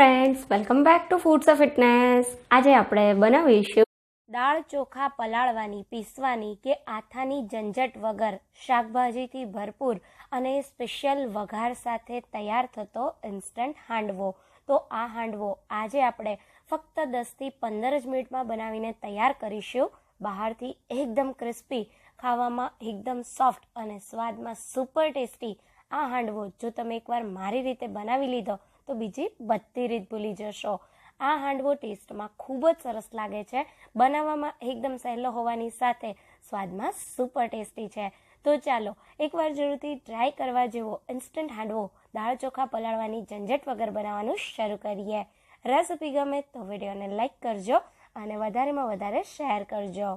Welcome back to foods of fitness આજે આપણે બનાવીશું દાળ ચોખા પલાળવાની, પીસવાની કે આથાની ઝંઝટ વગર શાકભાજીથી ભરપૂર અને સ્પેશિયલ વઘાર સાથે તૈયાર થતો ઇન્સ્ટન્ટ હાંડવો. તો આ હાંડવો આજે આપણે ફક્ત દસથી પંદર જ મિનિટમાં બનાવીને તૈયાર કરીશું. બહારથી એકદમ ક્રિસ્પી ખાવામાં એકદમ સોફ્ટ અને સ્વાદમાં સુપર ટેસ્ટી આ હાંડવો જો તમે એકવાર મારી રીતે બનાવી લીધો તો બીજી બધી રીત ભૂલી જશો. આ હાંડવો ટેસ્ટમાં ખૂબ જ સરસ લાગે છે. બનાવવામાં એકદમ સહેલો હોવાની સાથે સ્વાદમાં સુપર ટેસ્ટી છે. તો ચાલો, એકવાર જરૂરથી ટ્રાય કરવા જેવો ઇન્સ્ટન્ટ હાંડવો દાળ ચોખા પલાળવાની ઝંઝટ વગર બનાવવાનું શરૂ કરીએ. રેસિપી ગમે તો વિડીયોને લાઇક કરજો અને વધારેમાં વધારે શેર કરજો.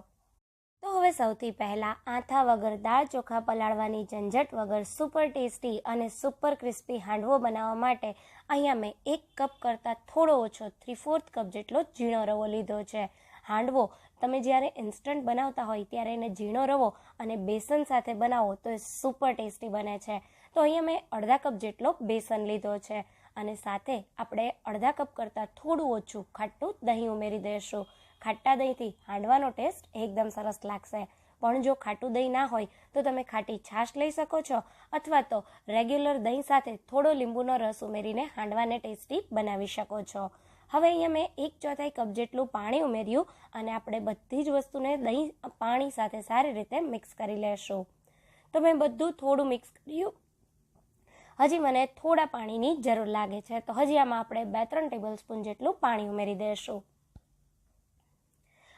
તો હવે સૌથી પહેલાં આથા વગર દાળ ચોખા પલાળવાની ઝંઝટ વગર સુપર ટેસ્ટી અને સુપર ક્રિસ્પી હાંડવો બનાવવા માટે અહીંયા મેં એક કપ કરતાં થોડો ઓછો થ્રી ફોર્થ કપ જેટલો ઝીણો રવો લીધો છે. હાંડવો તમે જ્યારે ઇન્સ્ટન્ટ બનાવતા હોય ત્યારે એને ઝીણો રવો અને બેસન સાથે બનાવો તો એ સુપર ટેસ્ટી બને છે. તો અહીંયા મેં અડધા કપ જેટલો બેસન લીધો છે અને સાથે આપણે અડધા કપ કરતાં થોડું ઓછું ખાટું દહીં ઉમેરી દઈશું. ખાટા દહીંથી હાંડવાનો ટેસ્ટ એકદમ સરસ લાગશે. પણ જો ખાટું દહીં ના હોય, તો તમે ખાટી છાશ લઈ શકો છો અથવા તો રેગ્યુલર દહીં સાથે થોડો લીંબુનો રસ ઉમેરીને હાંડવાને ટેસ્ટી બનાવી શકો છો. હવે અહીંયા મેં એક ચોથાઈ કપ જેટલું પાણી ઉમેર્યું અને આપણે બધી જ વસ્તુને દહીં, પાણી સાથે સારી રીતે મિક્સ કરી લેશું. તો મેં બધું થોડું મિક્સ કર્યું. હજી મને થોડા પાણીની જરૂર લાગે છે. તો હજી આમાં આપણે બે ત્રણ ટેબલ સ્પૂન જેટલું પાણી ઉમેરી દઈશું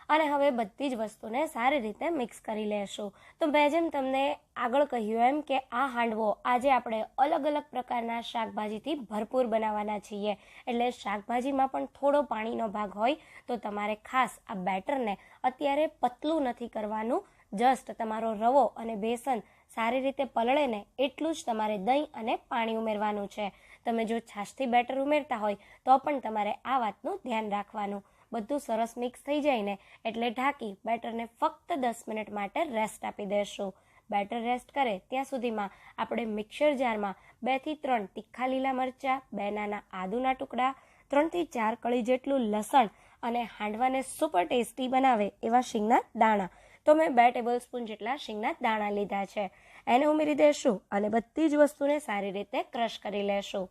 અને હવે બધી જ વસ્તુને સારી રીતે મિક્સ કરી લેશું. તો મેં જેમ તમને આગળ કહ્યું એમ કે આ હાંડવો આજે આપણે અલગ અલગ પ્રકારના શાકભાજીથી ભરપૂર બનાવવાના છીએ. એટલે શાકભાજીમાં પણ થોડો પાણીનો ભાગ હોય તો તમારે ખાસ આ બેટરને અત્યારે પતલું નથી કરવાનું. જસ્ટ તમારો રવો અને બેસન સારી રીતે પલળે ને એટલું જ તમારે દહીં અને પાણી ઉમેરવાનું છે. તમે જો છાશથી બેટર ઉમેરતા હોય તો પણ તમારે આ વાતનું ધ્યાન રાખવાનું. બધું સરસ મિક્સ થઈ જાય ને એટલે ઢાંકી બેટરને ફક્ત દસ મિનિટ માટે રેસ્ટ આપી દેશું. બેટર રેસ્ટ કરે ત્યાં સુધીમાં આપણે મિક્સર જારમાં બેથી ત્રણ તીખા લીલા મરચાં, બે નાના આદુના ટુકડા ત્રણથી ચાર કળી જેટલું લસણ અને હાંડવાને સુપર ટેસ્ટી બનાવે એવા શીંગના દાણા. તો મેં બે ટેબલ સ્પૂન જેટલા શીંગના દાણા લીધા છે. એને ઉમેરી દેશું અને બધી જ વસ્તુને સારી રીતે ક્રશ કરી લેશું.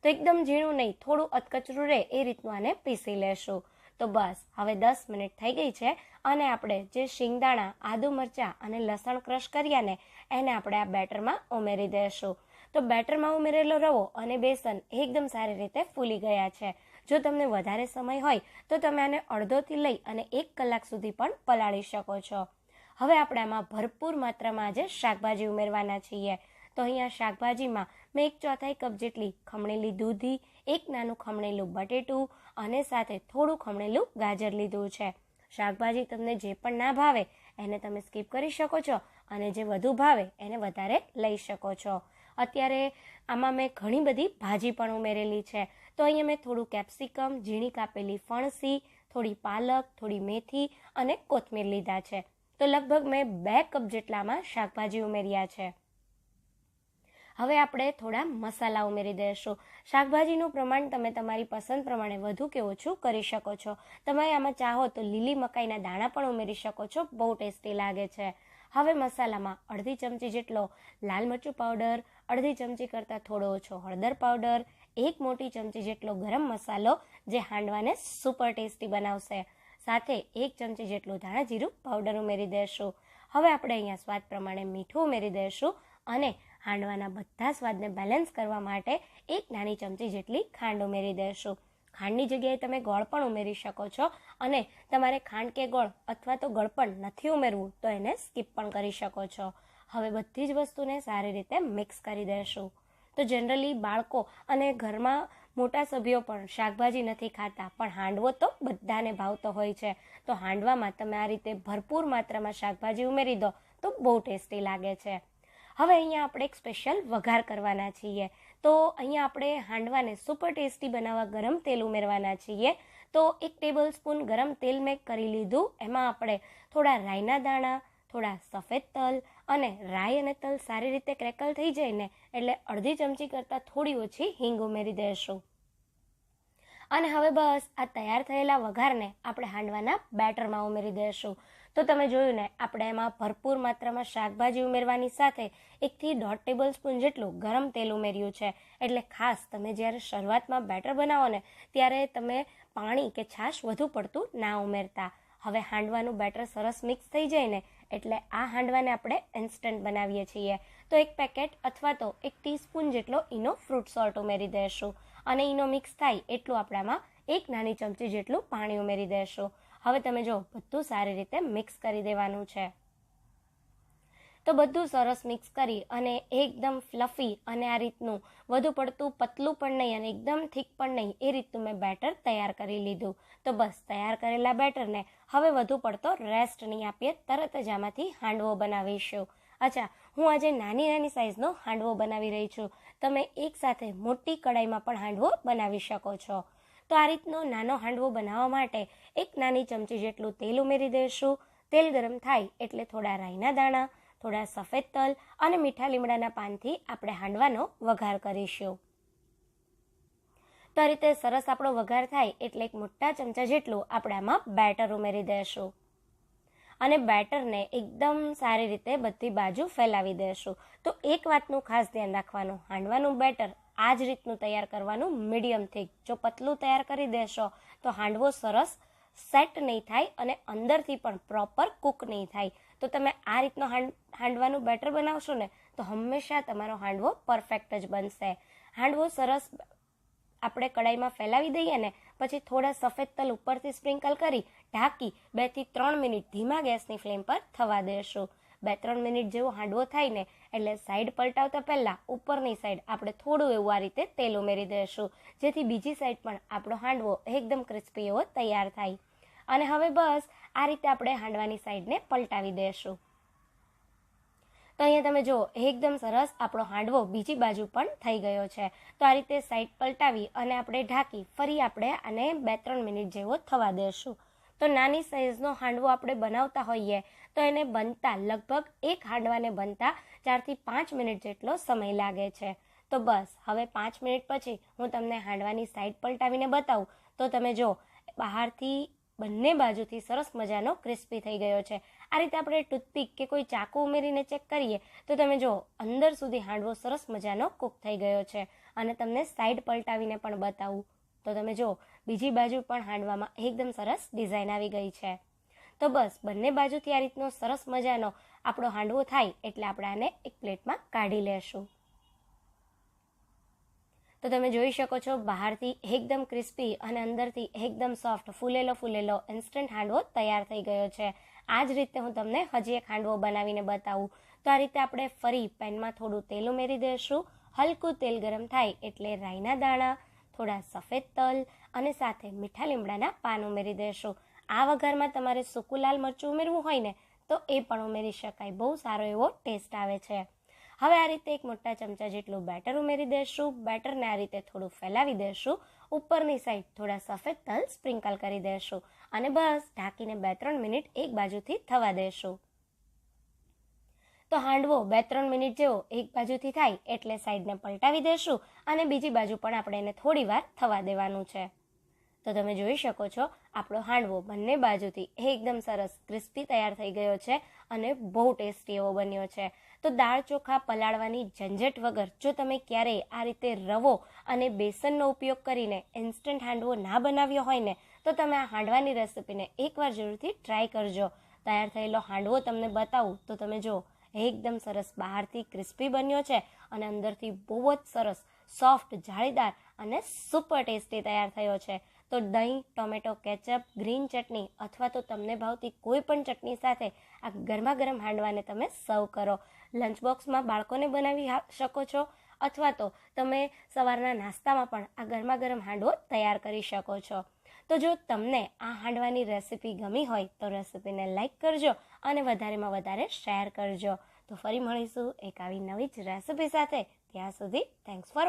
તો એકદમ ઝીણું નહીં, થોડું અધકચરું રહે એ રીતનું આને પીસી લેશું. તો બસ, હવે દસ મિનિટ થઈ ગઈ છે અને આપણે જે શિંગદાણા, આદુ મરચાં અને લસણ ક્રશ કર્યા ને, એને આપણે આ બેટરમાં ઉમેરી દઈશું તો બેટરમાં ઉમેરેલો રવો અને બેસન એકદમ સારી રીતે ફૂલી ગયા છે. જો તમને વધારે સમય હોય, તો તમે આને અડધોથી લઈ અને એક કલાક સુધી પણ પલાળી શકો છો. હવે આપણે આમાં ભરપૂર માત્રામાં આજે શાકભાજી ઉમેરવાના છીએ. તો અહીંયા શાકભાજીમાં મેં એક ચોથાઈ કપ જેટલી ખમણેલી દૂધી, એક નાનું ખમણેલું બટેટું અને સાથે થોડું ખમણેલું ગાજર લીધું છે. શાકભાજી તમને જે પણ ના ભાવે એને તમે સ્કીપ કરી શકો છો અને જે વધુ ભાવે એને વધારે લઈ શકો છો. અત્યારે આમાં મેં ઘણી બધી ભાજી પણ ઉમેરેલી છે. તો અહીંયા મેં થોડું કેપ્સિકમ, ઝીણી કાપેલી ફણસી, થોડી પાલક, થોડી મેથી અને કોથમીર લીધા છે. તો લગભગ મેં બે કપ જેટલામાં શાકભાજી ઉમેર્યા છે. હવે આપણે થોડા મસાલા ઉમેરી દઈશું. શાકભાજીનું પ્રમાણ તમે તમારી પસંદ પ્રમાણે વધુ કે ઓછું કરી શકો છો. તમે આમાં ચાહો તો લીલી મકાઈના દાણા પણ ઉમેરી શકો છો. બહુ ટેસ્ટી લાગે છે. હવે મસાલામાં અડધી ચમચી જેટલો લાલ મરચું પાવડર, અડધી ચમચી કરતાં થોડો ઓછો હળદર પાવડર, એક મોટી ચમચી જેટલો ગરમ મસાલો જે હાંડવાને સુપર ટેસ્ટી બનાવશે. સાથે એક ચમચી જેટલું ધાણા જીરું પાવડર ઉમેરી દઈશું. હવે આપણે અહીંયા સ્વાદ પ્રમાણે મીઠું ઉમેરી દઈશું અને હાંડવાના બધા સ્વાદને બેલેન્સ કરવા માટે એક નાની ચમચી જેટલી ખાંડ ઉમેરી દેશું. ખાંડની જગ્યાએ તમે ગોળ પણ ઉમેરી શકો છો અને તમારે ખાંડ કે ગોળ અથવા તો ગળ પણ નથી ઉમેરવું તો એને સ્કીપ પણ કરી શકો છો. હવે બધી જ વસ્તુને સારી રીતે મિક્સ કરી દેશું. તો જનરલી બાળકો અને ઘરમાં મોટા સભ્યો પણ શાકભાજી નથી ખાતા પણ હાંડવો તો બધાને ભાવતો હોય છે. તો હાંડવામાં તમે આ રીતે ભરપૂર માત્રામાં શાકભાજી ઉમેરી દો તો બહુ ટેસ્ટી લાગે છે. હવે અહીંયા આપણે એક સ્પેશિયલ વઘાર કરવાના છીએ. તો અહીંયા આપણે હાંડવાને સુપર ટેસ્ટી બનાવવા ગરમ તેલ ઉમેરવાના છીએ. તો એક ટેબલ સ્પૂન ગરમ તેલ મેં કરી લીધું. એમાં આપણે થોડા રાઈના દાણા, થોડા સફેદ તલ અને રાઈ અને તલ સારી રીતે ક્રેકલ થઈ જાય ને એટલે અડધી ચમચી કરતાં થોડી ઓછી હિંગ ઉમેરી દેશું. અને હવે બસ આ તૈયાર થયેલા વઘારને આપણે હાંડવાના બેટરમાં ઉમેરી દઈશું તો તમે જોયું ને, આપણે એમાં ભરપૂર માત્રામાં શાકભાજી ઉમેરવાની સાથે એકથી દોઢ ટેબલ સ્પૂન જેટલું ગરમ તેલ ઉમેર્યું છે. એટલે ખાસ તમે જ્યારે શરૂઆતમાં બેટર બનાવો ને, ત્યારે તમે પાણી કે છાશ વધુ પડતું ના ઉમેરતા. હવે હાંડવાનું બેટર સરસ મિક્સ થઈ જાય ને, એટલે આ હાંડવાને આપણે ઇન્સ્ટન્ટ બનાવીએ છીએ. તો એક પેકેટ અથવા તો એક ટીસ્પૂન જેટલો ઈનો ફ્રૂટ સોલ્ટ ઉમેરી દઈશું અને ઈનો મિક્સ થાય એટલું આપણામાં એક નાની ચમચી જેટલું પાણી ઉમેરી દઈશું હવે તમે જો બધું સારી રીતે મિક્સ કરી દેવાનું છે. તો બધું સરસ મિક્સ કરી અને એકદમ ફ્લફી અને આ રીતનું વધુ પડતું પતલું પણ નહીં અને એકદમ થીક પણ નહીં, એ રીતનું મેં બેટર તૈયાર કરી લીધું. તો બસ તૈયાર કરેલા બેટરને હવે વધુ પડતો રેસ્ટ નહીં આપીએ, તરત જ આમાંથી હાંડવો બનાવીશું. અચ્છા, હું આજે નાની નાની સાઇઝનો હાંડવો બનાવી રહી છું. તમે એકસાથે મોટી કડાઈમાં પણ હાંડવો બનાવી શકો છો. તો આ રીતનો નાનો હાંડવો બનાવવા માટે એક નાની ચમચી જેટલું તેલ ઉમેરી દઈશું. તેલ ગરમ થાય એટલે થોડા રાઈના દાણા, થોડા સફેદ તલ અને મીઠા લીમડાના પાનથી આપણે હાંડવાનો વઘાર કરીશું. તો આ રીતે સરસ આપણો વઘાર થાય એટલે એક મોટા ચમચા જેટલું આપણે આમાં બેટર ઉમેરી દઈશું. અને બેટરને એકદમ સારી રીતે બધી બાજુ ફેલાવી દઈશું. તો એક વાતનું ખાસ ધ્યાન રાખવાનું, હાંડવાનું બેટર આ જ રીતનું તૈયાર કરવાનું મીડિયમ થીક. જો પતલું તૈયાર કરી દેશો, તો હાંડવો સરસ સેટ નહીં થાય અને અંદરથી પણ પ્રોપર કૂક નહીં થાય. તો તમે આ રીતનો હાંડવાનું બેટર બનાવશો ને, તો હંમેશા તમારો હાંડવો પરફેક્ટ જ બનશે. હાંડવો સરસ આપણે કડાઈમાં ફેલાવી દઈએ ને, પછી થોડા સફેદ તલ ઉપરથી સ્પ્રિંકલ કરી ઢાંકી બેથી ત્રણ મિનિટ ધીમા ગેસની ફ્લેમ પર થવા દેશું. બે ત્રણ મિનિટ જેવો હાંડવો થાય ને, એટલે સાઈડ પલટાવતા પહેલાં ઉપરની સાઈડ આપણે થોડું એવું આ રીતે તેલ ઉમેરી દઈશું, જેથી બીજી સાઈડ પણ આપણો હાંડવો એકદમ ક્રિસ્પી એવો તૈયાર થાય. અને હવે બસ આ રીતે આપણે હાંડવાની સાઈડને પલટાવી દઈશું. તો અહીંયા તમે જુઓ, એકદમ સરસ આપણો હાંડવો બીજી બાજુ પણ થઈ ગયો છે. તો આ રીતે સાઈડ પલટાવી અને આપણે ઢાંકી ફરી આપણે આને બે ત્રણ મિનિટ જેવો થવા દેશું તો નાની સાઇઝનો હાંડવો આપણે બનાવતા હોઈએ, તો એને બનતા લગભગ એક હાંડવાને બનતા ચારથી પાંચ મિનિટ જેટલો સમય લાગે છે. તો બસ, હવે પાંચ મિનિટ પછી હું તમને હાંડવાની સાઈડ પલટાવીને બતાવું. તો તમે જો બહારથી બંને બાજુથી સરસ મજાનો ક્રિસ્પી થઈ ગયો છે. આ રીતે આપણે ટૂથપીક કે કોઈ ચાકુ ઉમેરીને ચેક કરીએ, તો તમે જો અંદર સુધી હાંડવો સરસ મજાનો કૂક થઈ ગયો છે. અને તમને સાઈડ પલટાવીને પણ બતાવું. તો તમે જો બીજી બાજુ પણ હાંડવામાં એકદમ સરસ ડિઝાઇન આવી ગઈ છે. તો બસ, બંને બાજુથી આ રીતનો સરસ મજાનો આપણો હાંડવો થાય એટલે આપણે આને એક પ્લેટમાં કાઢી લેશું. તો તમે જોઈ શકો છો, બહારથી એકદમ ક્રિસ્પી અને અંદરથી એકદમ સોફ્ટ, ફૂલેલો ફૂલેલો ઇન્સ્ટન્ટ હાંડવો તૈયાર થઈ ગયો છે. આ જ રીતે હું તમને હજી એક હાંડવો બનાવીને બતાવું. તો આ રીતે આપણે ફરી પેનમાં થોડું તેલ ઉમેરી દઈશું હલકું તેલ ગરમ થાય એટલે રાઈના દાણા થોડા સફેદ તલ અને સાથે મીઠા લીમડાના પાન ઉમેરી દઈશું આ વઘારમાં તમારે સૂકું લાલ મરચું ઉમેરવું હોય ને, તો એ પણ ઉમેરી શકાય. બહુ સારો એવો ટેસ્ટ આવે છે. હવે આ રીતે એક મોટા ચમચા જેટલું બેટર ઉમેરી દઈશું બેટરને આ રીતે થોડું ફેલાવી દઈશું ઉપરની સાઈડ થોડા સફેદ તલ સ્પ્રિંકલ કરી દઈશું અને બસ ઢાંકીને બે ત્રણ મિનિટ એક બાજુથી થવા દઈશું તો હાંડવો બે ત્રણ મિનિટ જેવો એક બાજુથી થાય એટલે સાઈડને પલટાવી દઈશું અને બીજી બાજુ પણ આપણે એને થોડી વાર થવા દેવાનું છે. તો તમે જોઈ શકો છો, આપણો હાંડવો બંને બાજુથી એકદમ સરસ ક્રિસ્પી તૈયાર થઈ ગયો છે અને બહુ ટેસ્ટી એવો બન્યો છે. તો દાળ ચોખા પલાળવાની ઝંઝટ વગર જો તમે ક્યારેય આ રીતે રવો અને બેસનનો ઉપયોગ કરીને ઇન્સ્ટન્ટ હાંડવો ના બનાવ્યો હોય ને, તો તમે આ હાંડવાની રેસિપીને એકવાર જરૂરથી ટ્રાય કરજો. તૈયાર થયેલો હાંડવો તમને બતાવું તો તમે જો એકદમ સરસ બહારથી ક્રિસ્પી બન્યો છે અને અંદરથી બહુ જ સરસ સોફ્ટ જાળીદાર અને સુપર ટેસ્ટી તૈયાર થયો છે. તો દહીં, ટોમેટો, કેચઅપ, ગ્રીન ચટણી અથવા તો તમને ભાવતી કોઈ પણ ચટણી સાથે આ ગરમા ગરમ હાંડવાને તમે સર્વ કરો. લંચ બોક્સમાં બાળકોને બનાવી શકો છો અથવા તો તમે સવારના નાસ્તામાં પણ આ ગરમા ગરમ હાંડવો તૈયાર કરી શકો છો. તો જો તમને આ હાંડવાની રેસિપી ગમી હોય તો રેસિપીને લાઇક કરજો અને વધારેમાં વધારે શેર કરજો. તો ફરી મળીશું એક આવી નવી જ રેસિપી સાથે. ત્યાં સુધી થેન્ક્સ ફોર